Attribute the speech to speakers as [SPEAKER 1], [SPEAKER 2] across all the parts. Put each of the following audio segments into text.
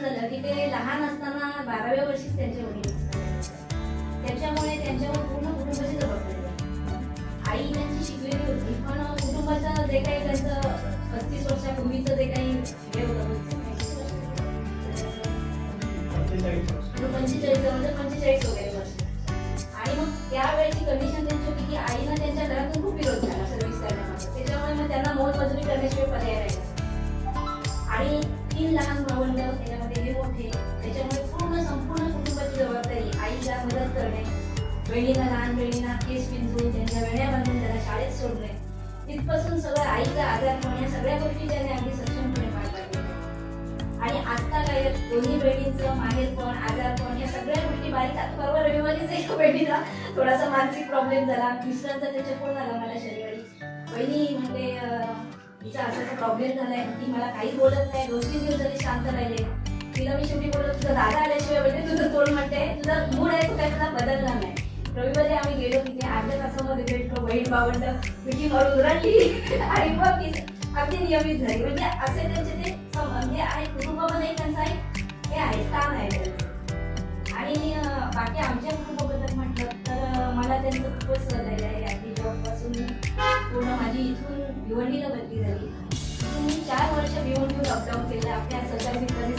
[SPEAKER 1] असं झालं की ते लहान असताना बाराव्या वर्षीच त्यांचे वडील त्याच्यामुळे त्यांच्यावर पूर्ण कुटुंबाची जबाबदारी. आई त्यांची शिकलेली होती पण कुटुंबाचं जे काही त्यांचं पस्तीस वर्षापूर्वीचं जे काही हे होतं पंचेचाळीस म्हणजे पंचेचाळीस वगैरे वर्ष. आणि मग त्यावेळेची कंडिशन त्यांची होती की आईला त्यांच्या घरातून खूप विरोध झाला सर्व्हिस करण्यामध्ये त्याच्यामुळे मग त्यांना मोलमजुरी करण्याशिवाय पर्याय राहिला आणि तीन लहान भावंड मोठे. त्याच्यामुळे पूर्ण संपूर्ण कुटुंबाची जबाबदारी आईला मदत करणे बहिणीला लहान बहिणीला केस पिंजून त्यांच्या वेण्या बांधून त्याला शाळेत सोडणे. तिथपासून सगळं आईचा आजारपण या सगळ्या गोष्टी त्याने अगदी सक्षमपणे पार पाडल्या. आणि आता काय दोन्ही बहिणींचं माहेरपण आजारपण या सगळ्या गोष्टी बारीक आता परवा रविवारीच एका बहिणीला थोडासा मानसिक प्रॉब्लेम झाला. मिस्टरांचा त्याच्या फोन आला मला शनिवारी. बहिणी म्हणजे तिचा असा प्रॉब्लेम झालाय. ती मला काही बोलत नाही. दोन तीन दिवस झाले शांत राहिले तिला मी शेवटी बोलत तुझा दादा आल्याशिवाय म्हणजे तुझं तोंड म्हणते तुझा मूड आहे तो काय बदलला नाही. रविवारी आम्ही गेलो तिथे अर्ध्या तासामध्ये भेटलो बहीण भावंड मिठी मारून उरडली आणि मग ती अगदी नियमित झाली. म्हणजे असे त्यांचे ते हे आहे कुटुंबामध्ये त्यांचा एक हे आहे स्थान आहे त्यांचं. आणि बाकी आमच्या कुटुंबाबद्दल म्हटलं तर मला त्यांचं खूपच सहकार्य आहे. आधी जॉबपासून पूर्ण माझी इथून भिवंडीला बदली झाली. मी चार वर्ष भिवंडी लॉकडाऊन केलं. आपल्या सगळ्या मित्रांना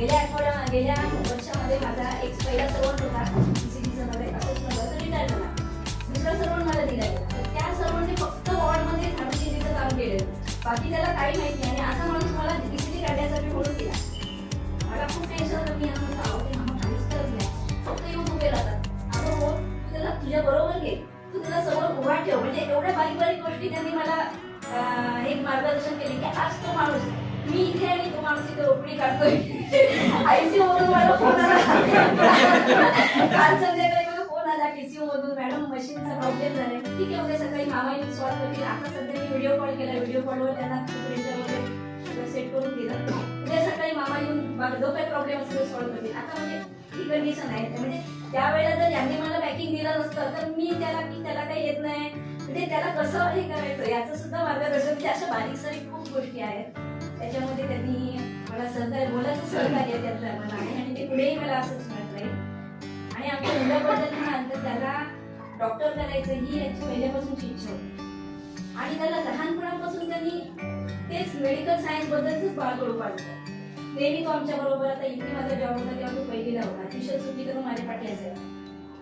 [SPEAKER 1] गेल्या आठवड्या गेल्या वर्षामध्ये माझा एक पहिला सर्वंट होता सीसीटीचा असंच नव्हतं रिटायर झाला दुसरा सर्वंट मला दिला गेला. त्या सर्वंटने फक्त वॉर्डमध्ये झाडूशिरीचं काम केलेलं बाकी त्याला काही माहिती नाही. आणि असा माणूस मला डिग्री काढण्यासाठी म्हणून दिला. मला खूप टेन्शन होतं. मी यांना म्हटलं, आम्हाला काहीच करत नाही. फक्त येऊन उभे राहतात. अगं हो तू त्याला तुझ्या बरोबर घे. तू त्याला समोर उभा ठेव. म्हणजे एवढ्या बारीक बारीक गोष्टी त्यांनी मला एक मार्गदर्शन केले की आज तो माणूस मी इथे आणि तो माणूस इथे रोपडी काढतोय. आयसीयू मधून मला फोन आला काल संध्याकाळी मला फोन आला टीसीयू मधून मॅडम मशीनचा प्रॉब्लेम झालाय ठीक आहे उद्या सकाळी मामा येऊन सॉल्व्ह करतील आता सध्या मी व्हिडिओ कॉल केला व्हिडिओ कॉलवर त्यांना प्रिंटर वगैरे सेट करून दिलं उद्या सकाळी मामा येऊन बा- जो काही प्रॉब्लेम असेल सॉल्व्ह करतील आता म्हणजे ही कंडिशन आहे म्हणजे त्यावेळेला जर यांनी मला पॅकिंग दिलं नसतं तर मी त्याला की त्याला काही येत नाही म्हणजे त्याला कसं हे करायचं याचं सुद्धा मार्गदर्शन म्हणजे अशा बारीक सारीक खूप गोष्टी आहेत त्याच्यामध्ये त्यांनी मला सहकार्य बोलायचं सहकार्य त्यांचं मला आहे आणि ते पुढेही मला असंच मिळत राहील आणि आमच्या मुलाबद्दल म्हणाल तर त्याला डॉक्टर करायचं ही याची पहिल्यापासूनची इच्छा होती. आणि त्याला लहानपणापासून त्यांनी तेच मेडिकल सायन्स बद्दलच बाळकडू पाडलं. नेहमी तो आमच्या बरोबर आता इथे माझा जॉब होता तेव्हा तो पहिलीला होता. अतिशय चुकी तर माझ्या पाठी असेल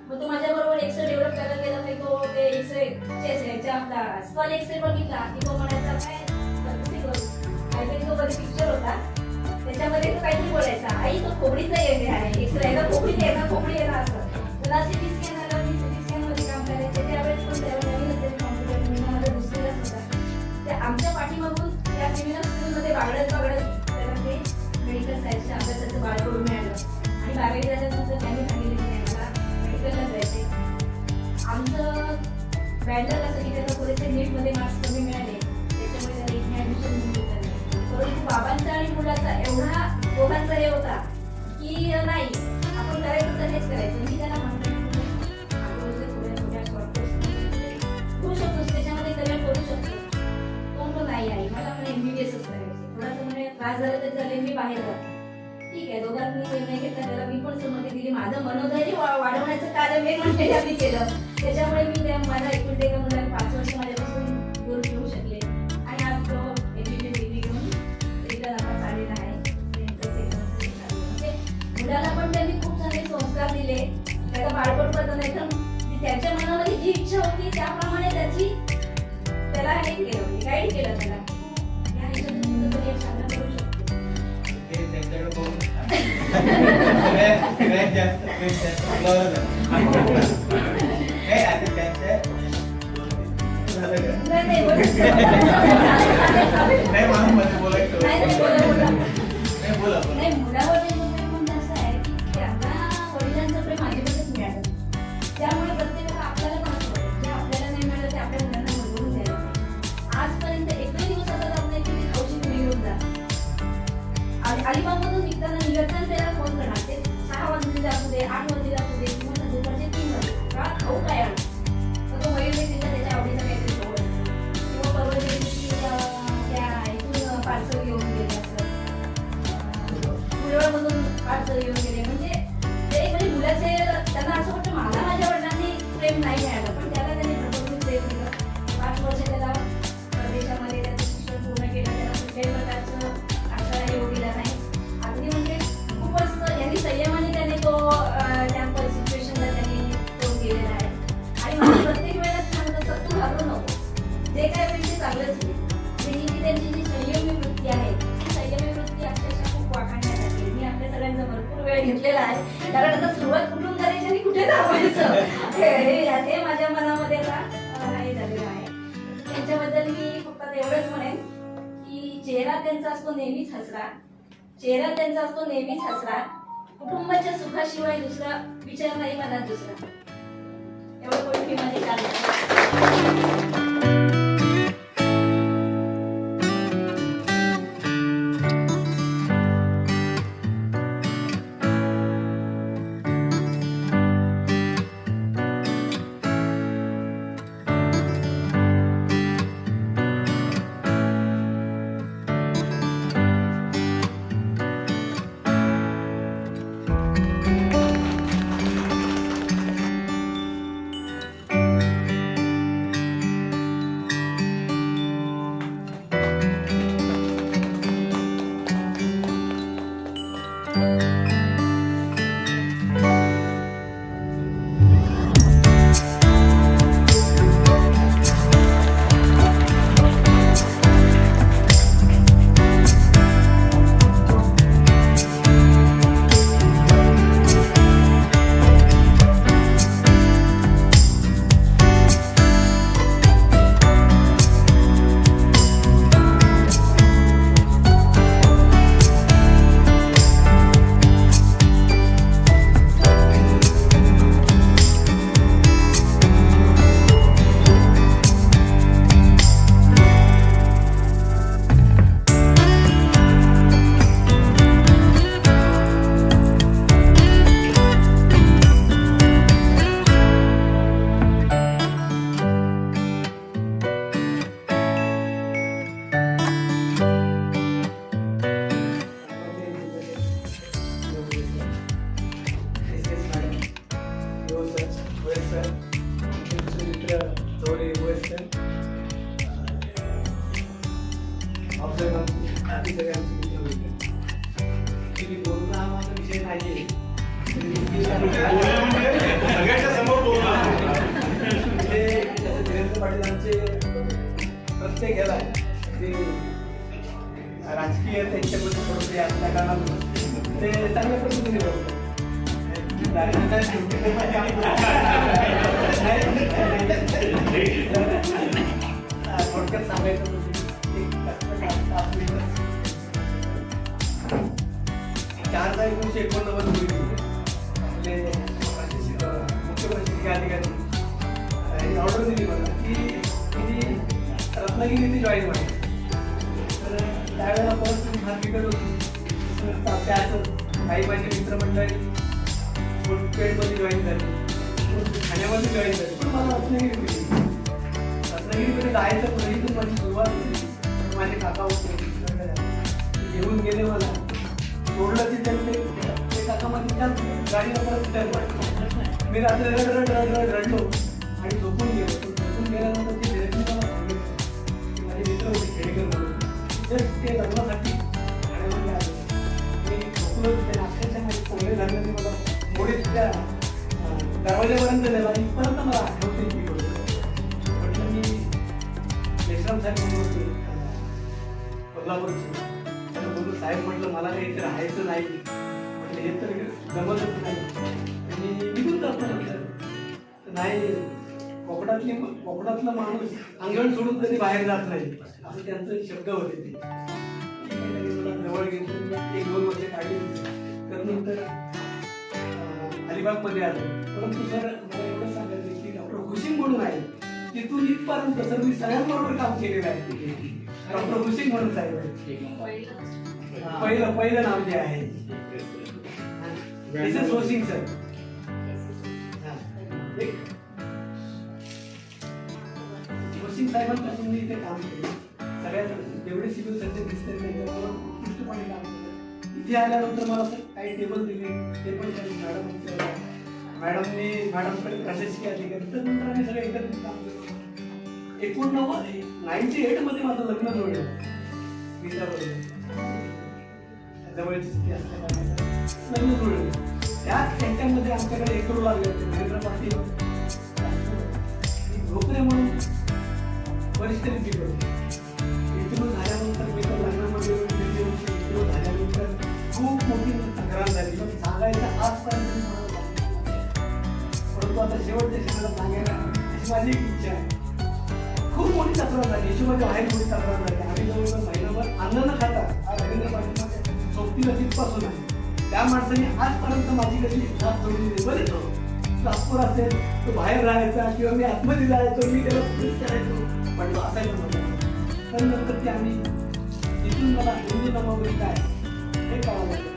[SPEAKER 1] मग तो माझ्या बरोबर एक्सरे डेव्हलप करायला गेला की तो ते एक्सरे आपला. स्कल एक्सरे बघितला. की तो म्हणायचा काय? कोबडीचं आई येणे आहे एक्सरे याला खोबडी येणार कोबडी येणार असं त्याला सिटी स्कॅन आला मी सिटी स्कॅनमध्ये काम करायचे. त्यावेळेस पण त्यावेळेस कॉम्प्युटर मी माझा दुसरीलाच होता त्या आमच्या पाठीमागून त्या सिव्हिल हॉस्पिटलमध्ये बागडत बागडत त्याला ते मेडिकल सायन्सच्या अभ्यासाचं बाळ करून मिळालं. आणि बारावी झाल्यानंतर त्यांनी सांगितलं की मला मेडिकलला जायचे आमचं बॅडलर असं की त्याला थोडेसे नीटमध्ये मार्क्स कमी मिळाले. त्याच्यामुळे त्याला इथे ऍडमिशन मिळून परंतु बाबांचा आणि मुलाचा एवढा दोघांचा हे होता की नाही. आपण करायचं तर हेच करायचं. मी त्याला म्हणतो करू शकतोस म्हणजे त्याच्यामध्ये करिअर करू शकतो. कोण नाही आई मला म्हणे एमबीबीएसच करायचे थोडासा त्रास झाला तर झाले मी बाहेर जातो. ठीक आहे दोघांनी निर्णय घेतला त्याला मी पण संमती दिली. माझं मनोधैर्य वाढवण्याचं कार्य मी म्हणजे केलं त्याच्यामुळे मी त्या माझ्या एकूण एका मुलाला पाच वर्ष माझ्या दिले त्याचा बाळपण प्रदान एकदम त्याच्या मनामध्ये जी इच्छा होती त्याप्रमाणे त्याची त्याला हे केलं गाईड केलं त्याला. नाही. दसरा कुटुंबाच्या सुखाशिवाय दुसरा विचार नाही मनात दुसरा. एवढं कोणी माझे चालू
[SPEAKER 2] एकोणीसशे एकोणनव्वद रोजी आपले मुख्य प्रशिक्षण अधिकारी ऑर्डर दिली मला. की तिने रत्नागिरी जॉईन व्हायची. तर त्यावेळेला परिस्थिती फार बिकट होती. त्याच काही माझे मित्रमंडळी जॉईन झाली. ठाण्यामध्ये जॉईन झाली. पण मला रत्नागिरी रत्नागिरीमध्ये जायचं पण तर माझी सुरुवात माझे काका होते. घेऊन गेले मला. सोडलं की त्यांनी ते काकामध्ये त्याच परत रिटर्न मी रात्री रड रड रड रड रडलो आणि झोपून गेलो. झोपून गेल्यानंतर ते डिरेक्टली मला सांगितलं. माझे मित्र होते खेडेकर म्हणून. जस्ट ते लग्नासाठी ठाण्यामध्ये आले. मी झोपलो ते अक्षरशः माझे कोंगडे झाले ते मला मोडे त्या दरवाजापर्यंत नेला इथपर्यंत मला आठवते मी म्हटलं मी लेशराम म्हणून होते साहेब म्हटलं मला काही इथे राहायचं नाही. म्हटलं हे तर जमतच नाही. आणि निघून जात नाही कोकणातली कोकणातला माणूस अंगण सोडून कधी बाहेर जात नाही. असं त्यांचे शब्द होते ते. जवळ घेतलं एक दोन वर्ष काढली तर नंतर अलिबागमध्ये आलो. परंतु सर मला एवढं सांगायचं की डॉक्टर खुशी म्हणून आहे. तिथून इथपर्यंत सर मी सगळ्यांबरोबर काम केलेलं आहे. डॉक्टर हुशिंग म्हणून साहेब पहिलं पहिलं नाव जे आहे. मिसेस होसिंग सर होसिंग साहेबांपासून मी इथे काम केलं. सगळ्यात जेवढे सिव्हिल सर्जन दिसते उत्कृष्टपणे काम केलं. इथे आल्यानंतर मला असं काही टेबल दिले. ते पण त्यांनी मॅडम मॅडमनी मॅडमकडे प्रशासकीय अधिकारी. तर नंतर आम्ही सगळे एकत्रित काम केलं. एकोणनव्वद नाईन्टी एटमध्ये माझं लग्न जुळलं मित्राबरोबर जवळची लग्न जुळलं त्याच त्यांच्यामध्ये आमच्याकडे एक करू लागले होते नरेंद्र पाटील आणि म्हणून वरिष्ठ लिपिक होते इथून झाल्यानंतर मी तर लग्नामध्ये इथून झाल्यानंतर खूप मोठी तक्रार झाली. पण सांगायचं आजपर्यंत परंतु आता शेवटच्या क्षणाला सांगायला अशी माझी एक इच्छा आहे. खूप मोठी तक्रार झाली हिशोबाच्या बाहेर मोठी तक्रार झाली आम्ही जवळपास महिनाभर अन्न न खाता. हा रवींद्र पाटील सोबतीला तिथपासून आहे. त्या माणसाने आजपर्यंत माझी कधी साथ जोडून दिली? बरे तो. नागपूर असेल तो बाहेर राहायचा किंवा मी आतमध्ये जायचो मी त्याला पुलिस करायचो. पण तो असायचा नव्हता पण नंतर ते आम्ही तिथून मला हिंदू धर्मामध्ये काय हे कळावं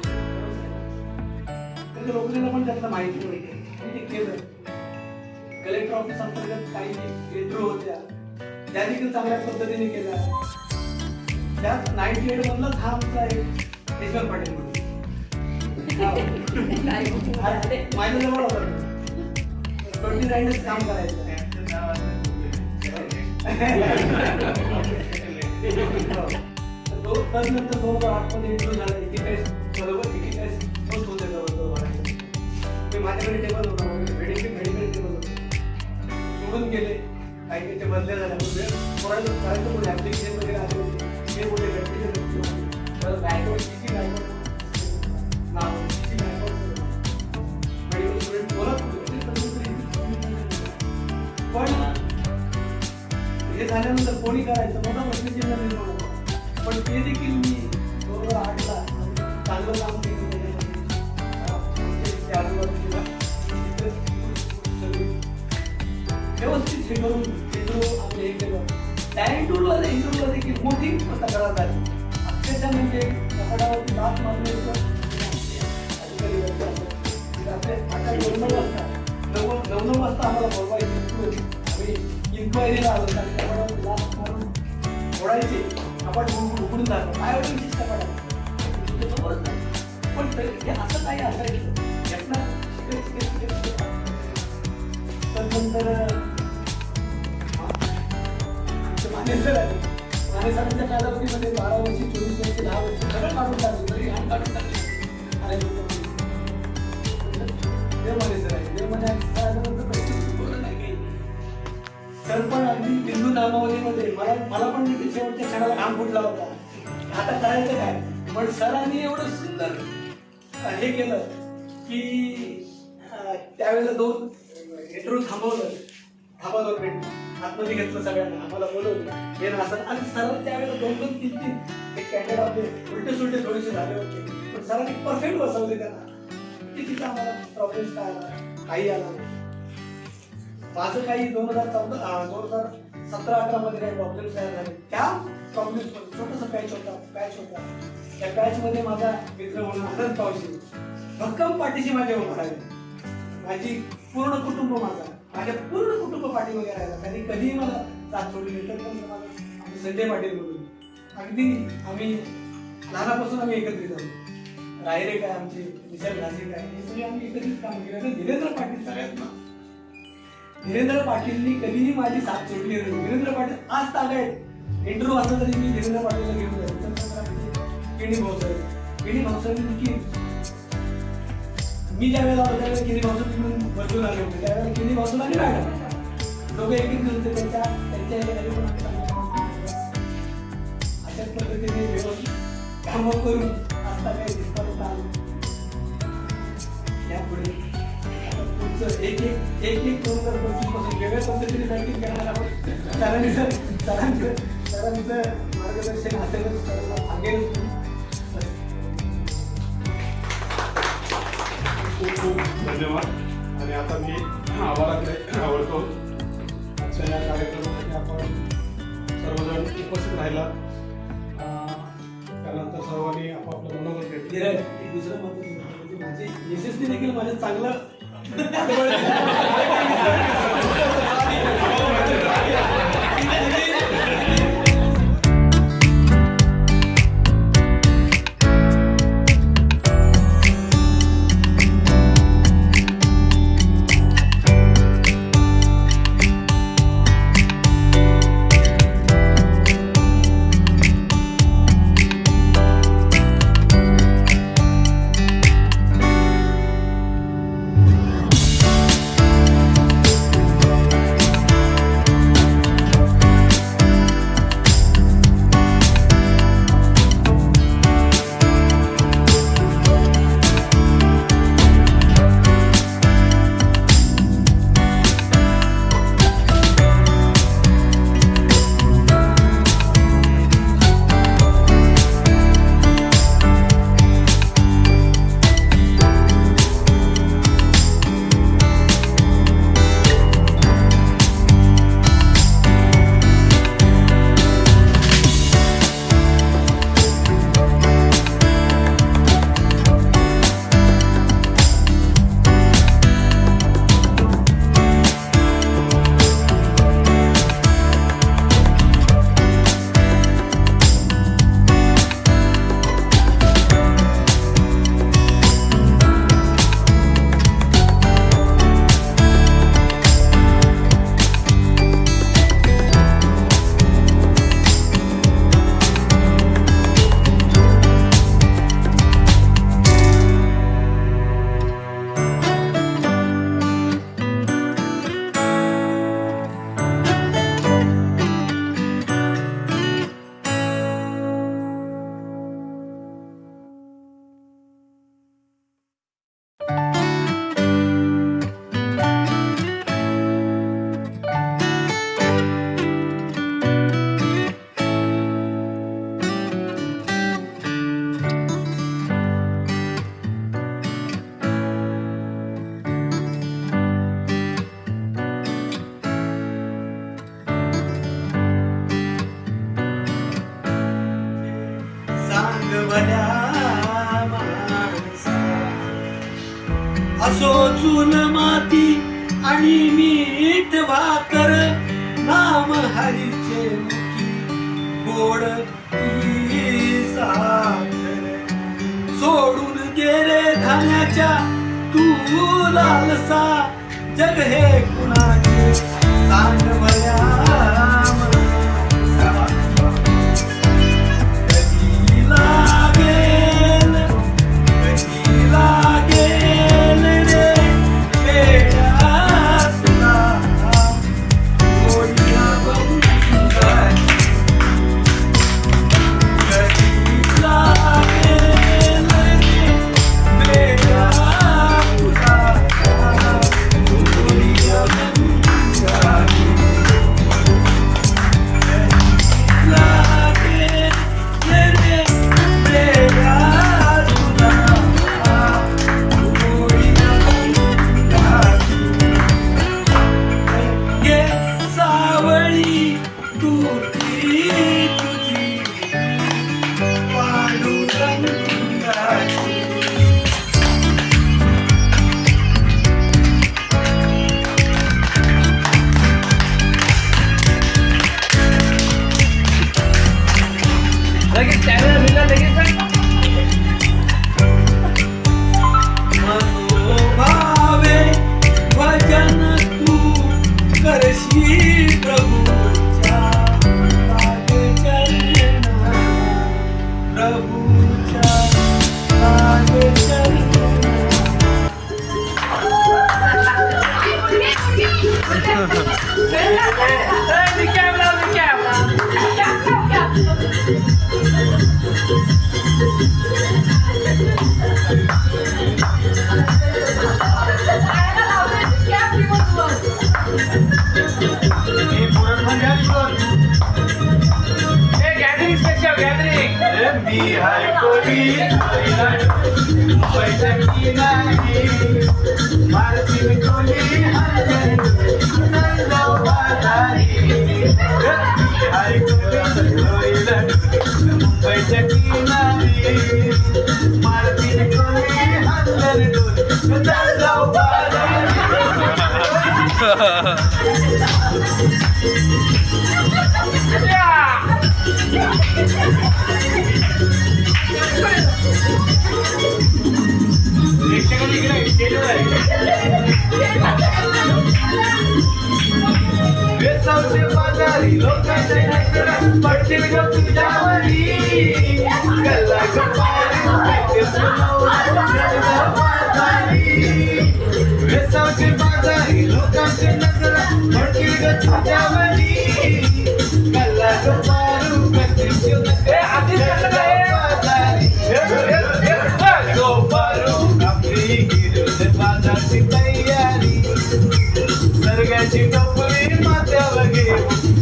[SPEAKER 2] त्याच्या लोकांना पण त्यातलं माहिती नव्हतं मी ते केलं. कलेक्टर ऑफिस अंतर्गत काही इंटरव्ह्यू होत्या. त्या देखील चांगल्या पद्धतीने केल्या त्यात नाईन्टी एट मधलाच हा आमचा एक यशवंत पाटील म्हणून. माझ्या जवळ होता ट्वेंटी नाईनच काम करायचं. तो त्यानंतर दोन हजार आठमध्ये इंटरव्ह्यू झाला. एकेचाळीस बरोबर एकेचाळीस पोस्ट होते जवळजवळ मी माझ्याकडे टेबल होता. मेडिकल मेडिकल टेबल होतं. सोडून गेले. काही बदले ते म्हणजे वगैरे आले ते व्यक्ती तर किती नाव किती बोलत पण हे झाल्यानंतर कोणी करायचं? मोठा प्रश्नचिन्ह निर्माण होतो पण ते देखील मी दोन हजार आठला चांगलं काम केलं आजूबाजूला व्यवस्थित हे करून मोठी तक्रार झाली अक्षरशः म्हणजे कपडावरती दात मारले होतं अधिकारी वरती असं. नऊ नऊ वाजता आम्हाला इन्क्वायरीला आलो कपडावरती मारून ओढायचे आपण उघडून जातो काय समोरच नाही. पण तरी असं काही असायचं यातनं तर नंतर मानेसरांच्या कालावधीमध्ये बारा वर्षी चोवीस वर्षी दहा वर्षी सगळं काढून तरी घाण काढून आणि आहे सर पण अगदी बिंदू नामावलीमध्ये मला मला पण शेवटच्या क्षणाला घाम फुटला होता. आता करायचं काय? पण सरांनी एवढं सुंदर हे केलं की त्यावेळेला दोन इंटरव्ह्यू थांबवलं. थांबा दोन आतमध्ये घेतलं सगळ्यांना. आम्हाला बोलवलं हे ना असं आणि सर त्यावेळेला दोन दोन तीन तीन. ते आपले उलटे सुलटे थोडेसे झाले होते. पण सरांनी परफेक्ट बसवले त्यांना. की तिथं आम्हाला प्रॉब्लेम काय आला? काही आला माझं काही दोन हजार चौदा दोन हजार सतरा अठरा मध्ये काही प्रॉब्लेम्स तयार झाले? त्या प्रॉब्लेम्समध्ये छोटासा पॅच होता पॅच होता. त्या पॅच मध्ये माझा मित्र म्हणून आनंद पावशी. भक्कम पाठीशी माझ्या उभा राहिला. माझी पूर्ण कुटुंब माझा. माझ्या पूर्ण कुटुंब पाठीमागे राहिला. त्यांनी कधीही मला साथ सोडली नाही. तर पण संजय पाटील बोलून अगदी आम्ही लहानापासून आम्ही एकत्रित आहोत. रायरे काय आमचे? विशाल घासे काय? हे सगळे आम्ही एकत्रित काम केलं. तर धीरेंद्र पाटील सगळ्यात ना? धीरेंद्र पाटीलनी कधीही माझी साथ सोडली नाही. धीरेंद्र पाटील आज तागायत इंटरव्ह्यू असला तरी मी धीरेंद्र पाटीलला घेऊन जाईल. किणी भाऊसाहेब. किणी भाऊसाहेब देखील मी त्यावेळेला होतो त्यावेळेला केली वाचून बसून आले होते? त्यावेळेला केली बाजून आणि मॅडम लोक एक एक होते त्यांच्या त्यांच्या अशाच पद्धतीने व्यवस्थित कामं करून आता काही दिसपर्यंत आलो
[SPEAKER 3] यापुढे एक एक एक एक करून जर पंचवीसपासून वेगळ्या पद्धतीने बँकिंग करणार आहोत. सरांचं सरांचं सरांचं मार्गदर्शन असेलच सरांना सांगेल
[SPEAKER 4] खूप खूप धन्यवाद. आणि आता मी आवाराकडे आवडतो आजच्या या कार्यक्रमासाठी आपण सर्वजण उपस्थित राहिला. त्यानंतर सर्वांनी आपापलं मनोगत व्यक्त
[SPEAKER 3] दुसरं महत्त्वाचं म्हणजे यशस्वी देखील माझं चांगलं
[SPEAKER 2] असो चूल माती आणि मीठ भाकर. नाम हरीचे मुखी गोड सोडून गेले धान्याच्या तू लालसा. जग हे कुणाचे? सांग भल्या
[SPEAKER 5] पैठणी नाही मारतील कोणी हलगर्जी जाऊ बाजारी मी हाय कोणी पैठणी नाही मारतील कोणी हलगर्जी जाऊ बाजारी वेसावचे बाजारी लोकांचे नजर पडतील ग तुझ्यावरी गल्ला गप्पारी पेटे सोनवला गल्ला बाजारी वेसावचे बाजारी लोकांचे नजर पडतील ग तुझ्यावरी.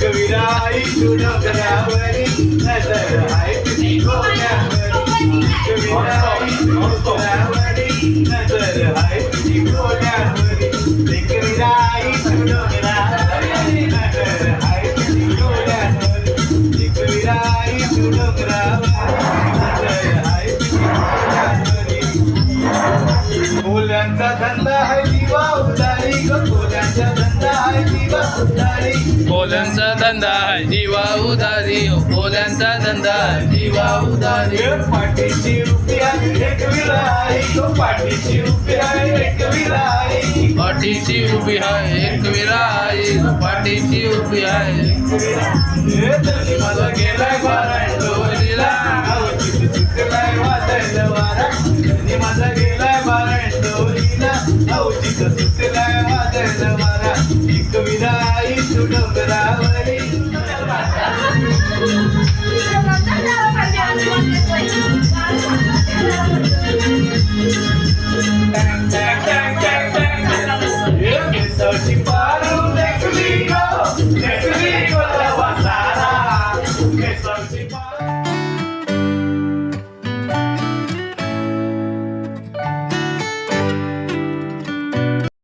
[SPEAKER 5] कविराई डोंगरावरी नजर आहे तुझी डोक्यावरी कविराई डोंगरावरी नजर आहे तुझी डोक्यावरी कविराई डोंगरावरी नजर आहे तुझी डोक्यावरी कविराई डोंगरावरी नजर आहे तुझी धंदा आहे दिवा उदारी ग
[SPEAKER 6] पोल्यांचा धंदा जीवा उदारी. पोल्यांचा धंदा जीवा उदारी.
[SPEAKER 5] पाठीची पाठीची
[SPEAKER 6] उभी आहे एक विराई पाठीची उभी आहे
[SPEAKER 5] मला गेलाय सुटलाय वाजायला औषध सुटला माझ्या नवारा एक विराई सुडंबरावरी